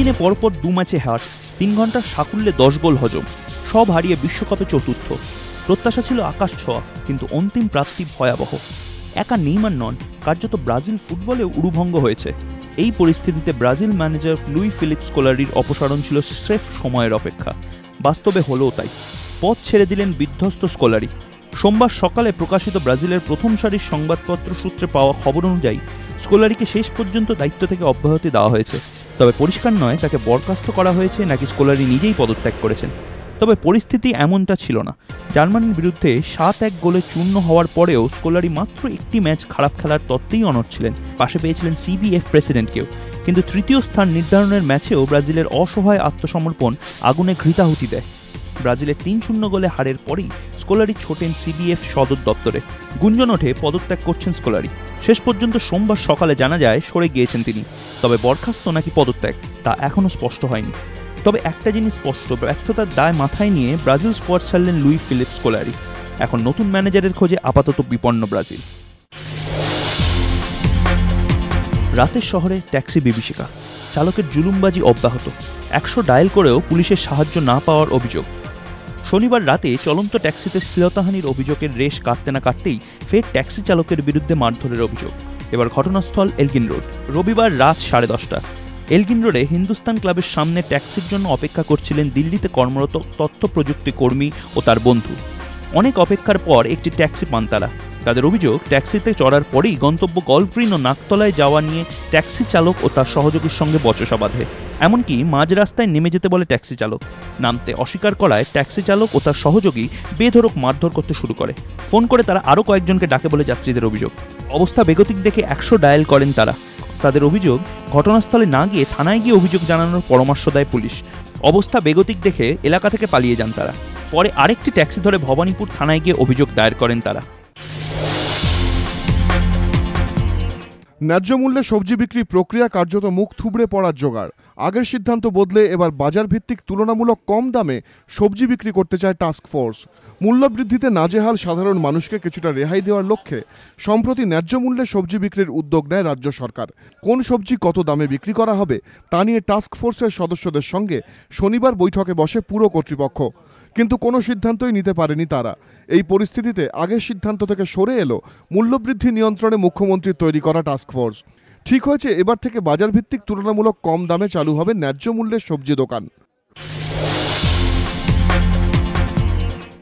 দিনে পরপর দু ম্যাচে হার, তিন ঘণ্টার সাকুল্যে দশ গোল হজম, সব হারিয়ে বিশ্বকাপে চতুর্থ। প্রত্যাশা ছিল আকাশ ছোঁয়া, কিন্তু অন্তিম প্রাপ্তি ভয়াবহ। একা নেইমার নন, কার্যত ব্রাজিল ফুটবলে উড়ুভঙ্গ হয়েছে। এই পরিস্থিতিতে ব্রাজিল ম্যানেজার লুই ফিলিপ স্কোলারির অপসারণ ছিল স্রেফ সময়ের অপেক্ষা। বাস্তবে হলেও তাই। পথ ছেড়ে দিলেন বিধ্বস্ত স্কোলারি। সোমবার সকালে প্রকাশিত ব্রাজিলের প্রথম সারির সংবাদপত্র সূত্রে পাওয়া খবর অনুযায়ী, স্কোলারিকে শেষ পর্যন্ত দায়িত্ব থেকে অব্যাহতি দেওয়া হয়েছে। তবে পরিষ্কার নয়, তাকে বরখাস্ত করা হয়েছে নাকি স্কোলারি নিজেই পদত্যাগ করেছেন। তবে পরিস্থিতি এমনটা ছিল না। জার্মানির বিরুদ্ধে সাত এক গোলে চূর্ণ হওয়ার পরেও স্কোলারি মাত্র একটি ম্যাচ খারাপ খেলার তত্ত্বেই অনড় ছিলেন। পাশে পেয়েছিলেন সিবিএফ প্রেসিডেন্টকেও। কিন্তু তৃতীয় স্থান নির্ধারণের ম্যাচেও ব্রাজিলের অসহায় আত্মসমর্পণ আগুনে ঘৃতাহুতি দেয়। ব্রাজিলের তিন শূন্য গোলে হারের পরেই স্কোলারি ছোটেন সিবিএফ সদর দপ্তরে। গুঞ্জন ওঠে, পদত্যাগ করছেন স্কোলারি। শেষ পর্যন্ত সোমবার সকালে জানা যায়, সরে গিয়েছেন তিনি। তবে বরখাস্ত নাকি পদত্যাগ, তা এখনও স্পষ্ট হয়নি। তবে একটা জিনিস স্পষ্ট, ব্যর্থতার দায় মাথায় নিয়ে ব্রাজিল স্কোয়াড ছাড়লেন লুই ফিলিপ স্কোলারি। এখন নতুন ম্যানেজারের খোঁজে আপাতত বিপন্ন ব্রাজিল। রাতের শহরে ট্যাক্সি বিভীষিকা। চালকের জুলুমবাজি অব্যাহত। একশো ডায়াল করেও পুলিশের সাহায্য না পাওয়ার অভিযোগ। শনিবার রাতে চলন্ত ট্যাক্সিতে শ্লীলতাহানির অভিযোগের রেশ কাটতে না কাটতেই ফের ট্যাক্সি চালকের বিরুদ্ধে মারধরের অভিযোগ। এবার ঘটনাস্থল এলগিন রোড। রবিবার রাত সাড়ে দশটা। এলগিন রোডে হিন্দুস্তান ক্লাবের সামনে ট্যাক্সির জন্য অপেক্ষা করছিলেন দিল্লিতে কর্মরত তথ্য প্রযুক্তি কর্মী ও তার বন্ধু। অনেক অপেক্ষার পর একটি ট্যাক্সি পান তারা তাদের অভিযোগ, ট্যাক্সিতে চড়ার পরেই গন্তব্য গল্ফগ্রিন ও নাকতলায় যাওয়া নিয়ে ট্যাক্সি চালক ও তার সহযোগীর সঙ্গে বচসা বাঁধে। এমনকি মাঝ রাস্তায় নেমে যেতে বলে ট্যাক্সি চালক। নামতে অস্বীকার করায় ট্যাক্সি চালক ও তার সহযোগী বেধরক মারধর করতে শুরু করে। ফোন করে তারা আরও কয়েকজনকে ডাকে বলে যাত্রীদের অভিযোগ। অবস্থা বেগতিক দেখে একশো ডায়াল করেন তারা। তাদের অভিযোগ, ঘটনাস্থলে না গিয়ে থানায় গিয়ে অভিযোগ জানানোর পরামর্শ দেয় পুলিশ। অবস্থা বেগতিক দেখে এলাকা থেকে পালিয়ে যান তারা। পরে আরেকটি ট্যাক্সি ধরে ভবানীপুর থানায় গিয়ে অভিযোগ দায়ের করেন তারা। ন্যায্য মূল্যে সবজি বিক্রি প্রক্রিয়া কার্যত মুখ থুবড়ে পড়ার জোগাড়। আগের সিদ্ধান্ত বদলে এবার বাজার ভিত্তিক তুলনামূলক কম দামে সবজি বিক্রি করতে চায় টাস্ক ফোর্স মূল্যবৃদ্ধিতে নাজেহাল সাধারণ মানুষকে কিছুটা রেহাই দেওয়ার লক্ষ্যে সম্প্রতি ন্যায্য মূল্যে সবজি বিক্রির উদ্যোগ নেয় রাজ্য সরকার। কোন সবজি কত দামে বিক্রি করা হবে তা নিয়ে টাস্ক ফোর্সের সদস্যদের সঙ্গে শনিবার বৈঠকে বসে পুরো কর্তৃপক্ষ কিন্তু কোনো সিদ্ধান্তই নিতে পারেনি তারা। এই পরিস্থিতিতে আগের সিদ্ধান্ত থেকে সরে এলো মূল্যবৃদ্ধি নিয়ন্ত্রণে মুখ্যমন্ত্রীর তৈরি করা টাস্কফোর্স ঠিক হয়েছে, এবার থেকে বাজারভিত্তিক তুলনামূলক কম দামে চালু হবে ন্যায্য মূল্যের সবজি দোকান।